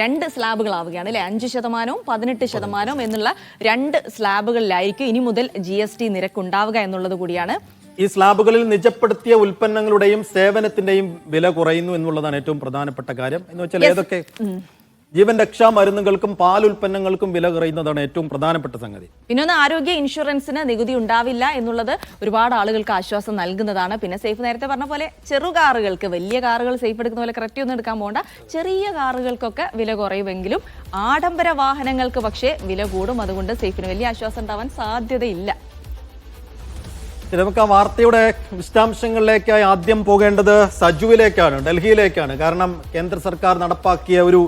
രണ്ട് സ്ലാബുകളാവുകയാണ് അല്ലെ? അഞ്ച് ശതമാനവും പതിനെട്ട് ശതമാനവും എന്നുള്ള രണ്ട് സ്ലാബുകളിലായിരിക്കും ഇനി മുതൽ ജി എസ് ടി നിരക്ക് ഉണ്ടാവുക എന്നുള്ളത് കൂടിയാണ്. ഈ സ്ലാബുകളിൽ നിജപ്പെടുത്തിയ ഉൽപ്പന്നങ്ങളുടെയും സേവനത്തിന്റെയും വില കുറയുന്നു എന്നുള്ളതാണ് ഏറ്റവും പ്രധാനപ്പെട്ട കാര്യം. എന്ന് വെച്ചാൽ ഏതൊക്കെ? ജീവൻ രക്ഷാ മരുന്നുകൾക്കും പാൽ ഉൽപ്പന്നങ്ങൾക്കും വില കുറയുന്നതാണ് ഏറ്റവും പ്രധാനപ്പെട്ട സംഗതി. പിന്നെ ഒന്ന് ആരോഗ്യ ഇൻഷുറൻസിന് നികുതി ഉണ്ടാവില്ല എന്നുള്ളത് ഒരുപാട് ആളുകൾക്ക് ആശ്വാസം നൽകുന്നതാണ്. പിന്നെ സേഫ് നേരത്തെ പറഞ്ഞ പോലെ ചെറു കാറുകൾക്ക് വലിയ കാറുകൾ സേഫ് എടുക്കുന്ന പോലെ കറക്റ്റ് ഒന്നും എടുക്കാൻ പോകണ്ട ചെറിയ കാറുകൾക്കൊക്കെ വില കുറയുമെങ്കിലും ആഡംബര വാഹനങ്ങൾക്ക് പക്ഷേ വില കൂടും. അതുകൊണ്ട് സേഫിന് വലിയ ആശ്വാസം ഉണ്ടാവാൻ സാധ്യതയില്ല. നമുക്ക് ആ വാർത്തയുടെ വിശദാംശങ്ങളിലേക്കായി ആദ്യം പോകേണ്ടത് സജുവിലേക്കാണ് ഡൽഹിയിലേക്കാണ്. കാരണം കേന്ദ്ര സർക്കാർ നടപ്പാക്കിയ ഒരു.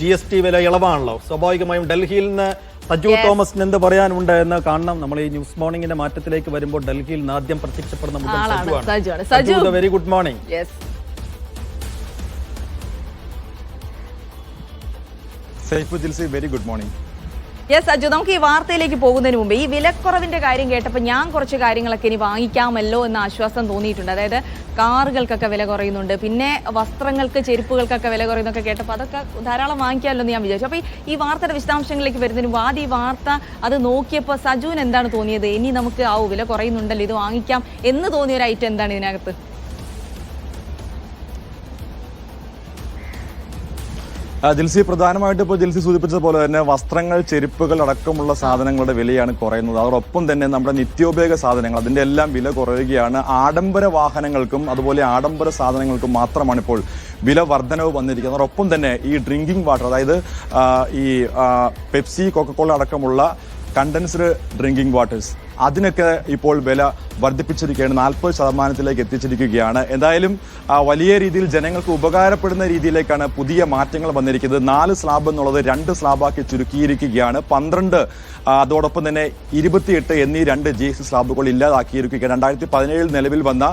ജി എസ് ടി വില ഇളവാണല്ലോ. സ്വാഭാവികമായും ഡൽഹിയിൽ നിന്ന് സജു തോമസിന് എന്ത് പറയാനുണ്ട് എന്ന് കാണണം. നമ്മൾ ഈ ന്യൂസ് മോർണിംഗിന്റെ മാറ്റത്തിലേക്ക് വരുമ്പോൾ ഡൽഹിയിൽ നിന്ന് ആദ്യം പ്രത്യക്ഷപ്പെടുന്ന. Saju. Very good morning സൈഫുദ്ദിൽസി Saifu very good morning yes Aju നമുക്ക് ഈ വാർത്തയിലേക്ക് പോകുന്നതിന് മുമ്പ് ഈ വിലക്കുറവിന്റെ കാര്യം കേട്ടപ്പോൾ ഞാൻ കുറച്ച് കാര്യങ്ങളൊക്കെ ഇനി വാങ്ങിക്കാമല്ലോ എന്ന ആശ്വാസം തോന്നിയിട്ടുണ്ട്. അതായത് കാറുകൾക്കൊക്കെ വില കുറയുന്നുണ്ട്. പിന്നെ വസ്ത്രങ്ങൾക്ക് ചെരുപ്പുകൾക്കൊക്കെ വില കുറയുന്നൊക്കെ കേട്ടപ്പോൾ അതൊക്കെ ധാരാളം വാങ്ങിക്കാമല്ലോ എന്ന് ഞാൻ വിചാരിച്ചു. അപ്പോൾ ഈ വാർത്തയുടെ വിശദാംശങ്ങളിലേക്ക് വരുന്നതിന് മുമ്പ് ആദ്യം ഈ വാർത്ത അത് നോക്കിയപ്പോൾ സജുവിന് എന്താണ് തോന്നിയത്? ഇനി നമുക്ക് ആ വില കുറയുന്നുണ്ടല്ലോ ഇത് വാങ്ങിക്കാം എന്ന് തോന്നിയ ഒരു ഐറ്റം എന്താണ് ഇതിനകത്ത്? ജിൽസി പ്രധാനമായിട്ട് ഇപ്പോൾ ജിൽസി സൂചിപ്പിച്ചതുപോലെ തന്നെ വസ്ത്രങ്ങൾ ചെരുപ്പുകൾ അടക്കമുള്ള സാധനങ്ങളുടെ വിലയാണ് കുറയുന്നത്. അതോടൊപ്പം തന്നെ നമ്മുടെ നിത്യോപയോഗ സാധനങ്ങൾ അതിന്റെ എല്ലാം വില കുറയുകയാണ്. ആഡംബര വാഹനങ്ങൾക്കും അതുപോലെ ആഡംബര സാധനങ്ങൾക്കും മാത്രമാണ് ഇപ്പോൾ വില വർധനവ് വന്നിരിക്കുന്നത്. അതോടൊപ്പം തന്നെ ഈ ഡ്രിങ്കിങ് വാട്ടർ അതായത് ഈ പെപ്സി കൊക്കക്കോള അടക്കമുള്ള കണ്ടൻസ്ഡ് ഡ്രിങ്കിങ് വാട്ടേഴ്സ് അതിനൊക്കെ ഇപ്പോൾ വില വർദ്ധിപ്പിച്ചിരിക്കുകയാണ് നാൽപ്പത് ശതമാനത്തിലേക്ക് എത്തിച്ചിരിക്കുകയാണ്. എന്തായാലും വലിയ രീതിയിൽ ജനങ്ങൾക്ക് ഉപകാരപ്പെടുന്ന രീതിയിലേക്കാണ് പുതിയ മാറ്റങ്ങൾ വന്നിരിക്കുന്നത്. നാല് സ്ലാബ് എന്നുള്ളത് രണ്ട് സ്ലാബാക്കി ചുരുക്കിയിരിക്കുകയാണ്. പന്ത്രണ്ട് അതോടൊപ്പം തന്നെ ഇരുപത്തിയെട്ട് എന്നീ രണ്ട് ജി എസ് ടി സ്ലാബുകൾ ഇല്ലാതാക്കിയിരിക്കുകയാണ്. രണ്ടായിരത്തി പതിനേഴിൽ നിലവിൽ വന്ന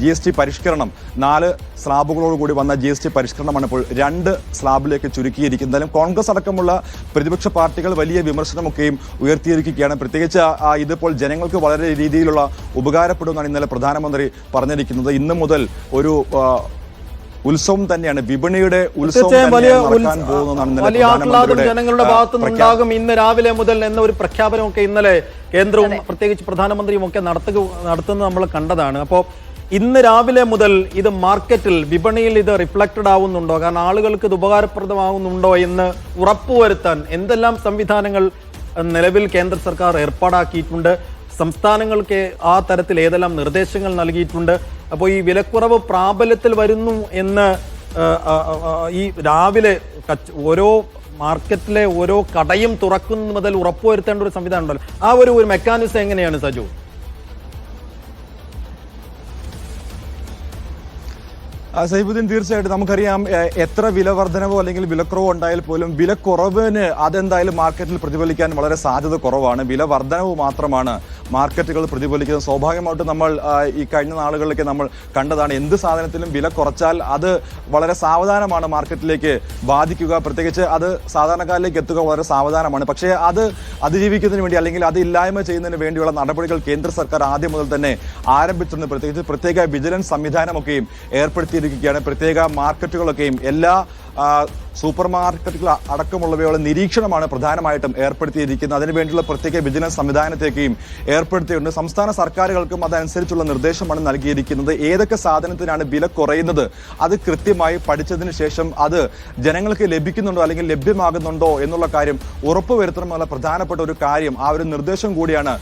ജി എസ് ടി പരിഷ്കരണം നാല് സ്ലാബുകളോട് കൂടി വന്ന ജി എസ് ടി പരിഷ്കരണമാണ് ഇപ്പോൾ രണ്ട് സ്ലാബിലേക്ക് ചുരുക്കിയിരിക്കുന്നത്. എന്തായാലും കോൺഗ്രസ് അടക്കമുള്ള പ്രതിപക്ഷ പാർട്ടികൾ വലിയ വിമർശനമൊക്കെയും ഉയർത്തിയിരിക്കുകയാണ്. പ്രത്യേകിച്ച് ഇതിപ്പോൾ ജനങ്ങൾക്ക് വളരെ രീതിയിലുള്ള ഉപകാരപ്പെടുമെന്നാണ് ഇന്നലെ പ്രധാനമന്ത്രി പറഞ്ഞിരിക്കുന്നത്. ഇന്ന് മുതൽ ഒരു ഉത്സവം തന്നെയാണ്. വിപണിയുടെ ഉത്സവം വലിയ ആഹ്ലാദം ജനങ്ങളുടെ ഭാഗത്തുനിന്നുണ്ടാകും ഭാഗത്തു നിന്നുണ്ടാകും. ഇന്ന് രാവിലെ മുതൽ എന്ന ഒരു പ്രഖ്യാപനമൊക്കെ ഇന്നലെ കേന്ദ്രവും പ്രത്യേകിച്ച് പ്രധാനമന്ത്രിയും ഒക്കെ നടത്തുക നടത്തുന്നത് നമ്മൾ കണ്ടതാണ്. അപ്പോൾ ഇന്ന് രാവിലെ മുതൽ ഇത് മാർക്കറ്റിൽ വിപണിയിൽ ഇത് റിഫ്ലക്റ്റഡ് ആവുന്നുണ്ടോ? കാരണം ആളുകൾക്ക് ഇത് ഉപകാരപ്രദമാകുന്നുണ്ടോ എന്ന് ഉറപ്പുവരുത്താൻ എന്തെല്ലാം സംവിധാനങ്ങൾ നിലവിൽ കേന്ദ്ര സർക്കാർ ഏർപ്പാടാക്കിയിട്ടുണ്ട്? സംസ്ഥാനങ്ങൾക്ക് ആ തരത്തിൽ ഏതെല്ലാം നിർദ്ദേശങ്ങൾ നൽകിയിട്ടുണ്ട്? അപ്പോൾ ഈ വിലക്കുറവ് പ്രാബല്യത്തിൽ വരുന്നു എന്ന് ഈ രാവിലെ ഓരോ മാർക്കറ്റിലെ ഓരോ കടയും തുറക്കുന്നത് മുതൽ ഉറപ്പുവരുത്തേണ്ട ഒരു സംവിധാനം ഉണ്ടല്ലോ. ആ ഒരു ഒരു മെക്കാനിസം എങ്ങനെയാണ് സജു? സൈബുദ്ദീൻ തീർച്ചയായിട്ടും നമുക്കറിയാം എത്ര വില വർധനവോ അല്ലെങ്കിൽ വിലക്കുറവോ ഉണ്ടായാൽ പോലും വിലക്കുറവിന് അതെന്തായാലും മാർക്കറ്റിൽ പ്രതിഫലിക്കാൻ വളരെ സാധ്യത കുറവാണ്. വില വർധനവ് മാത്രമാണ് മാർക്കറ്റുകൾ പ്രതിഫലിക്കുന്നത് സ്വാഭാവികമായിട്ടും നമ്മൾ ഈ കഴിഞ്ഞ നാളുകളിലൊക്കെ നമ്മൾ കണ്ടതാണ് എന്ത് സാധനത്തിലും വില കുറച്ചാൽ അത് വളരെ സാവധാനമാണ് മാർക്കറ്റിലേക്ക് ബാധിക്കുക. പ്രത്യേകിച്ച് അത് സാധാരണക്കാരിലേക്ക് എത്തുക വളരെ സാവധാനമാണ്. പക്ഷേ അത് അതിജീവിക്കുന്നതിന് വേണ്ടി അല്ലെങ്കിൽ അത് ഇല്ലായ്മ ചെയ്യുന്നതിന് വേണ്ടിയുള്ള നടപടികൾ കേന്ദ്ര സർക്കാർ ആദ്യം മുതൽ തന്നെ ആരംഭിച്ചിട്ടുണ്ട്. പ്രത്യേകിച്ച് പ്രത്യേക വിജിലൻസ് സംവിധാനമൊക്കെയും ഏർപ്പെടുത്തിയിരിക്കുകയാണ്. പ്രത്യേക മാർക്കറ്റുകളൊക്കെയും എല്ലാ സൂപ്പർ മാർക്കറ്റുകൾ അടക്കമുള്ളവയുള്ള നിരീക്ഷണമാണ് പ്രധാനമായിട്ടും ഏർപ്പെടുത്തിയിരിക്കുന്നത്. അതിനുവേണ്ടിയുള്ള പ്രത്യേക വിജിലൻസ് സംവിധാനത്തേക്കും ഏർപ്പെടുത്തിയിട്ടുണ്ട്. സംസ്ഥാന സർക്കാരുകൾക്കും അതനുസരിച്ചുള്ള നിർദ്ദേശമാണ് നൽകിയിരിക്കുന്നത്. ഏതൊക്കെ സാധനത്തിനാണ് വില കുറയുന്നത്? അത് കൃത്യമായി പഠിച്ചതിന് ശേഷം അത് ജനങ്ങൾക്ക് ലഭിക്കുന്നുണ്ടോ അല്ലെങ്കിൽ ലഭ്യമാകുന്നുണ്ടോ എന്നുള്ള കാര്യം ഉറപ്പുവരുത്തണമെന്നുള്ള പ്രധാനപ്പെട്ട ഒരു കാര്യം ആ ഒരു നിർദ്ദേശം കൂടിയാണ്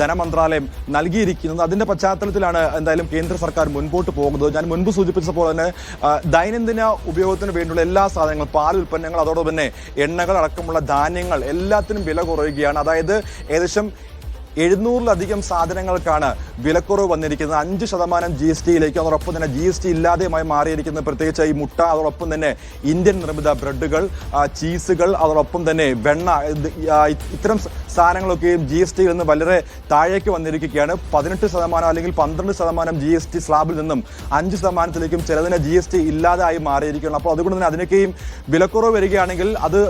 ധനമന്ത്രാലയം നൽകിയിരിക്കുന്നത്. അതിന്റെ പശ്ചാത്തലത്തിലാണ് എന്തായാലും കേന്ദ്ര സർക്കാർ മുൻപോട്ട് പോകുന്നത്. ഞാൻ മുൻപ് സൂചിപ്പിച്ച പോലെ തന്നെ ദൈനംദിന ഉപയോഗത്തിന് വേണ്ടിയുള്ള എല്ലാ സാധനങ്ങളും പാൽ ഉൽപ്പന്നങ്ങൾ അതോടൊപ്പം തന്നെ എണ്ണകൾ അടക്കമുള്ള ധാന്യങ്ങൾ എല്ലാത്തിനും വില കുറയുകയാണ്. അതായത് ഏകദേശം എഴുന്നൂറിലധികം സാധനങ്ങൾക്കാണ് വിലക്കുറവ് വന്നിരിക്കുന്നത്. അഞ്ച് ശതമാനം ജി എസ് ടിയിലേക്ക് അതോടൊപ്പം തന്നെ ജി എസ് ടി ഇല്ലാതെയുമായി മാറിയിരിക്കുന്നത് പ്രത്യേകിച്ച് ഈ മുട്ട അതോടൊപ്പം തന്നെ ഇന്ത്യൻ നിർമ്മിത ബ്രെഡുകൾ ചീസുകൾ അതോടൊപ്പം തന്നെ വെണ്ണ ഇത്തരം സാധനങ്ങളൊക്കെയും ജി എസ് ടിയിൽ നിന്ന് വളരെ താഴേക്ക് വന്നിരിക്കുകയാണ്. പതിനെട്ട് ശതമാനം അല്ലെങ്കിൽ പന്ത്രണ്ട് ശതമാനം ജി എസ് ടി സ്ലാബിൽ നിന്നും അഞ്ച് ശതമാനത്തിലേക്കും ചിലതിന് ജി എസ് ടി ഇല്ലാതായി മാറിയിരിക്കുകയാണ്. അപ്പോൾ അതുകൊണ്ട് തന്നെ അതിനൊക്കെയും വിലക്കുറവ് വരികയാണെങ്കിൽ അത്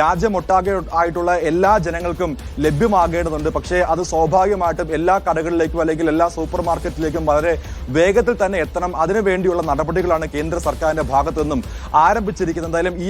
രാജ്യമൊട്ടാകെ ആയിട്ടുള്ള എല്ലാ ജനങ്ങൾക്കും ലഭ്യമാകേണ്ടതുണ്ട്. പക്ഷേ അത് സ്വാഭാവികമായിട്ടും എല്ലാ കടകളിലേക്കും അല്ലെങ്കിൽ എല്ലാ സൂപ്പർ മാർക്കറ്റിലേക്കും വളരെ വേഗത്തിൽ തന്നെ എത്തണം. അതിനു വേണ്ടിയുള്ള നടപടികളാണ് കേന്ദ്ര സർക്കാരിന്റെ ഭാഗത്തു നിന്നും ആരംഭിച്ചിരിക്കുന്നത്. എന്തായാലും ഈ